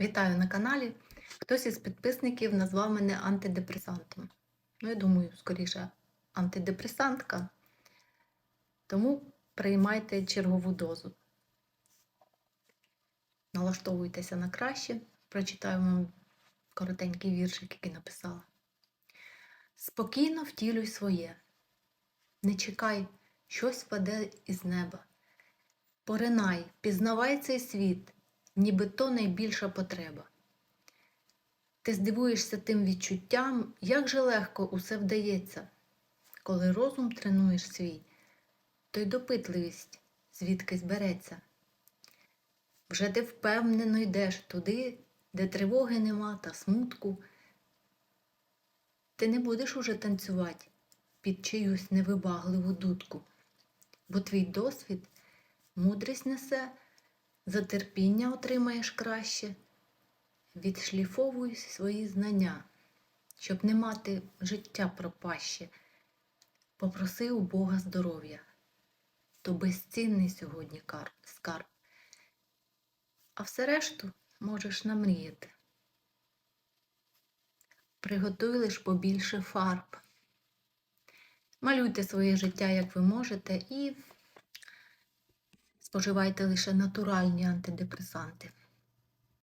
Вітаю на каналі. Хтось із підписників назвав мене антидепресантом. Ну, я думаю, скоріше, антидепресантка. Тому приймайте чергову дозу. Налаштовуйтеся на краще. Прочитаю вам коротенький віршик, який написала. Спокійно втілюй своє. Не чекай, щось впаде із неба. Поринай, пізнавай цей світ, ніби то найбільша потреба. Ти здивуєшся тим відчуттям, як же легко усе вдається. Коли розум тренуєш свій, то й допитливість звідкись береться. Вже ти впевнено йдеш туди, де тривоги нема та смутку. Ти не будеш уже танцювати під чиюсь невибагливу дудку, бо твій досвід мудрість несе, за терпіння отримаєш краще. Відшліфовуй свої знання, щоб не мати життя пропаще. Попроси у Бога здоров'я, то безцінний сьогодні скарб. А все решту можеш намріяти. Приготуй лиш побільше фарб. Малюйте своє життя, як ви можете, і споживайте лише натуральні антидепресанти.